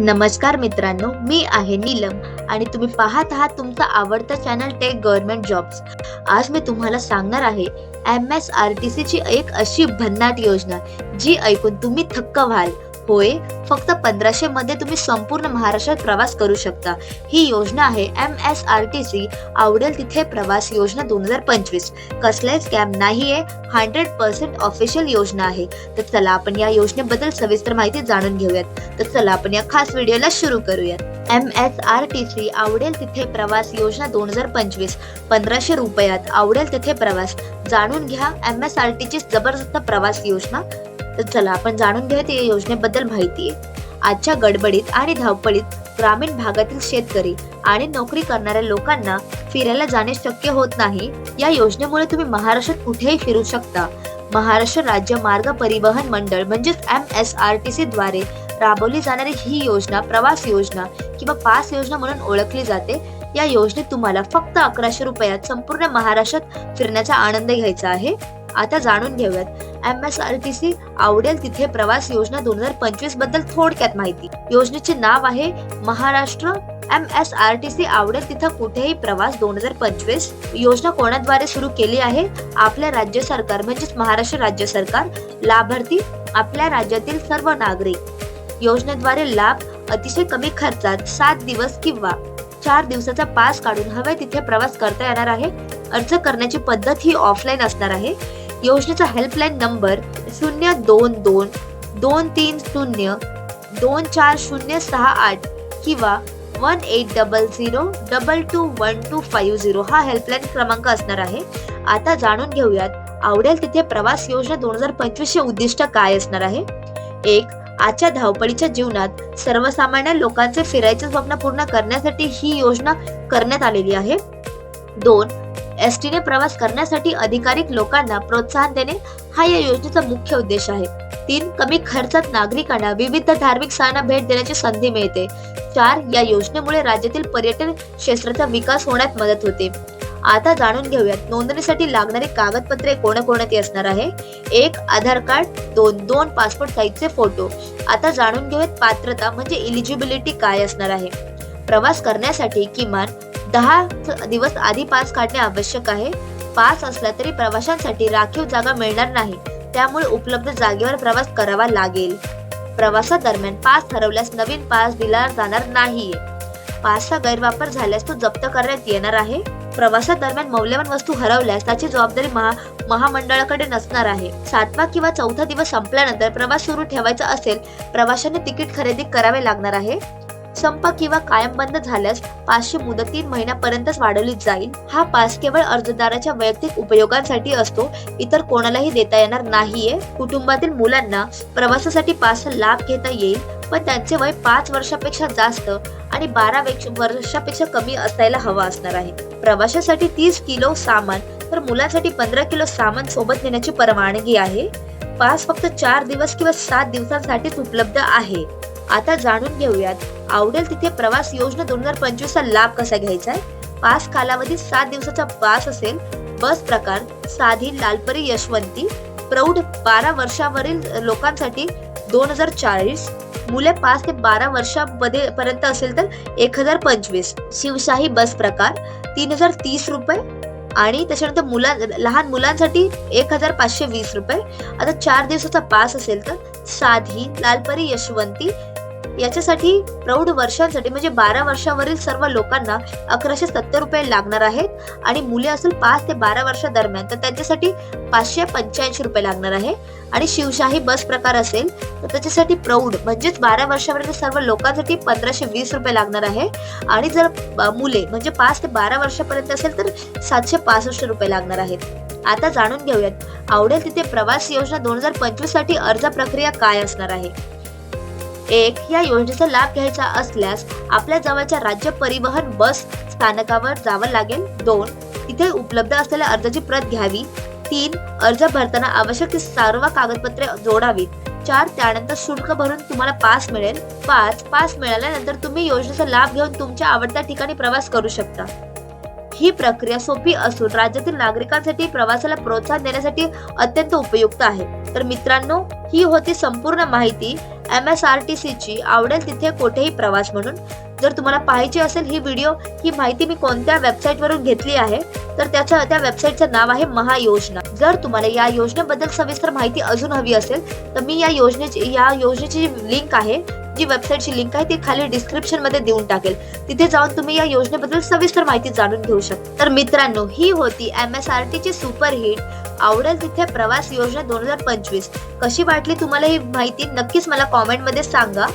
नमस्कार मित्रांनो मी आहे नीलम आणि तुम्ही पाहत आहात तुमचा आवडता चॅनल टेक गव्हर्नमेंट जॉब्स आज मी तुम्हाला सांगणार आहे एम एस आर टी सीची एक अशी भन्नाट योजना जी ऐकून तुम्ही थक्क व्हाल. होय फक्त पंधराशे मध्ये तुम्ही संपूर्ण महाराष्ट्रात प्रवास करू शकता. ही योजना आहे M S R T C आवडेल तिथे प्रवास योजना दोन हजार पंचवीस. कसलाही स्कॅम नाहीये हंड्रेड पर्सेंट ऑफिशियल योजना आहे. तर चला आपण या योजनेबद्दल सविस्तर माहिती जाणून घेऊयात. तर चला आपण या खास व्हिडिओला सुरू करूयात. M S R T C आवडेल तिथे प्रवास योजना दोन हजार पंचवीस. पंधराशे रुपयात आवडेल तिथे प्रवास. जाणून घ्या एम एस आर टीची जबरदस्त प्रवास योजना. तर चला आपण जाणून घेऊयात या योजनेबद्दल माहिती आहे. आजच्या गडबडीत आणि धावपळीत ग्रामीण भागातील शेतकरी आणि नोकरी करणाऱ्या लोकांना फिरायला जाणे शक्य होत नाही. या योजनेमुळे तुम्ही महाराष्ट्रात कुठेही फिरू शकता. महाराष्ट्र राज्य मार्ग परिवहन मंडळ म्हणजेच M S R T C द्वारे राबवली जाणारी ही योजना प्रवास योजना किंवा पास योजना म्हणून ओळखली जाते. या योजनेत तुम्हाला फक्त अकराशे रुपयात संपूर्ण महाराष्ट्रात फिरण्याचा आनंद घ्यायचा आहे. आता जाणून घेऊयात. M S R T C आवडेल तिथे प्रवास योजना दोन हजार पंचवीसबद्दल थोडक्यात माहिती. योजनेचे नाव आहे Maharashtra. M S R T C आवडेल तिथं कुठेही प्रवास दोन हजार पंचवीस. योजना कोणाद्वारे सुरू केली आहे? आपल्या राज्य सरकार म्हणजेच महाराष्ट्र राज्य सरकार. लाभार्थी आपल्या राज्यातील सर्व नागरिक. योजनेद्वारे लाभ अतिशय कमी खर्चात सात दिवस किंवा चार दिवसाचा पास काढून हवे तिथे प्रवास करता येणार आहे. अर्ज करण्याची पद्धत ही ऑफलाईन असणार आहे. योजनेचा हेल्पलाईन नंबर शून्य दोन दोन दोन तीन शून्य दोन चार शून्य सहा आठ किंवा one eight double zero double two one two five zero हा हेल्पलाईन क्रमांक असणार आहे. आता जाणून घेऊयात आवडेल तिथे प्रवास योजना दोन हजार पंचवीसचे उद्दिष्ट काय असणार आहे. एक आजच्या धावपळीच्या जीवनात सर्वसामान्य लोकांचे फिरायचे स्वप्न पूर्ण करण्यासाठी ही योजना करण्यात आलेली आहे. दोन एस टीने प्रवास करण्यासाठी अधिकाधिक लोकांना प्रोत्साहन देणे हा या योजनेचा मुख्य उद्देश आहे. तीन कमी खर्चात नागरिकांना विविध धार्मिक स्थळांना भेट देण्याची संधी मिळते. चार या योजनेमुळे राज्यातील पर्यटन क्षेत्राचा विकास होण्यात मदत होते. आता जाणून घेऊयात नोंदणीसाठी लागणारी कागदपत्रे कोणकोणती असणार आहे? एक आधार कार्ड दोन दोन पासपोर्ट साईजचे फोटो. आता जाणून घेऊयात पात्रता म्हणजे इलिजिबिलिटी काय असणार आहे? प्रवास करण्यासाठी किमान दहा दिवस आधी पास काढणे आवश्यक आहे. पास असला तरी प्रवाशांसाठी राखीव जागा मिळणार नाही. त्यामुळे उपलब्ध जागेवर प्रवास करावा लागेल. प्रवासादरम्यान पास हरवल्यास नवीन पास दिला जाणार नाहीये. पासचा गैरवापर झाल्यास तो जप्त करण्यात येणार आहे. प्रवासादरम्यान मौल्यवान वस्तू हरवल्यास त्याची जबाबदारी महा महामंडळाकडे नसणार आहे. सातवा किंवा चौथा दिवस संपल्यानंतर प्रवास सुरू ठेवायचा असेल प्रवाशाने तिकीट खरेदी करावे लागणार आहे. संप किंवा कायम बंद झाल्यास पाचशे मुदत तीन महिन्यापर्यंतच वाढवली जाईल. हा पास केवळ अर्जदाराच्या वैयक्तिक उपयोगांसाठी असतो इतर कोणालाही देता येणार नाहीये. कुटुंबातील मुलांना प्रवासासाठी पास लाभ घेता येईल पण त्यांचे वय पाच वर्षापेक्षा जास्त आणि बारा वर्षापेक्षा कमी असायला हवा असणार आहे. प्रवासासाठी तीस किलो सामान तर मुलांसाठी पंधरा किलो सामान सोबत नेण्याची परवानगी आहे. पास फक्त चार दिवस किंवा सात दिवसांसाठीच उपलब्ध आहे. आता जाणून घेऊयात. आवडेल तिथे प्रवास योजना दोन हजार पंचवीसचा लाभ कसा घ्यायचा आहे? पास कालावधी सात दिवसाचा पास असेल. बस प्रकार साधी लालपरी यशवंती प्रौढ बारा वर्षावरील लोकांसाठी दोन हजार चाळीस मुले पाच ते बारा वर्षामध्ये पर्यंत असेल तर एक हजार पंचवीस. शिवशाही बस प्रकार तीन हजार तीस रुपये आणि त्याच्यानंतर मुला लहान मुलांसाठी एक हजार पाचशे वीस रुपये. आता चार दिवसाचा पास असेल तर साधी लालपरी यशवंती याच्यासाठी प्रौढ वर्षांसाठी म्हणजे बारा वर्षावरील सर्व लोकांना अकराशे सत्तर रुपये लागणार आहेत. आणि मुले असेल पाच ते बारा वर्षा दरम्यान तर त्यांच्यासाठी पाचशे पंच्याऐंशी रुपये लागणार आहे. आणि शिवशाही बस प्रकार असेल तर त्याच्यासाठी प्रौढ म्हणजेच बारा वर्षावरील सर्व लोकांसाठी पंधराशे वीस रुपये लागणार आहे. आणि जर मुले म्हणजे पाच ते बारा वर्षापर्यंत असेल तर सातशे पासष्ट रुपये लागणार आहेत. आता जाणून घेऊयात आवडेल तिथे प्रवास योजना दोन हजार पंचवीससाठी अर्ज प्रक्रिया काय असणार आहे? एक या योजनेचा लाभ घ्यायचा असल्यास आपल्या जवळच्या राज्य परिवहन बस स्थानकावर जावं लागेल. दोन तिथे उपलब्ध असलेल्या अर्जाची प्रत घ्यावी. तीन अर्ज भरताना आवश्यक ती सर्व कागदपत्रे जोडावीत. चार त्यानंतर शुल्क भरून तुम्हाला पास मिळेल. पाच पास मिळाल्यानंतर तुम्ही योजनेचा लाभ घेऊन तुमच्या आवडत्या ठिकाणी प्रवास करू शकता. ही प्रक्रिया सोपी असून राज्यातील नागरिकांसाठी प्रवासाला प्रोत्साहन देण्यासाठी अत्यंत उपयुक्त आहे. तर मित्रांनो ही होती संपूर्ण माहिती. एम एस आर टी सीची आवडेल तिथे कोठेही प्रवास म्हणून. जर तुम्हाला पाहायची असेल ही व्हिडिओ ही माहिती मी कोणत्या वेबसाईटवरून घेतली आहे तर त्याच्या त्या वेबसाईटचं नाव आहे महायोजना. जर तुम्हाला या योजनेबद्दल सविस्तर माहिती अजून हवी असेल तर मी या योजनेची या योजनेची जी लिंक आहे जी वेबसाईटची लिंक आहे ती खाली डिस्क्रिप्शनमध्ये देऊन टाकेल. तिथे जाऊन तुम्ही या योजनेबद्दल सविस्तर माहिती जाणून घेऊ शकता. तर मित्रांनो ही होती एम एस आर टी ची सुपरहिट आवडेल तिथे प्रवास योजना दोन हजार पंचवीस. कशी वाटली तुम्हाला ही माहिती? नक्कीच मला कॉमेंटमध्ये सांगा.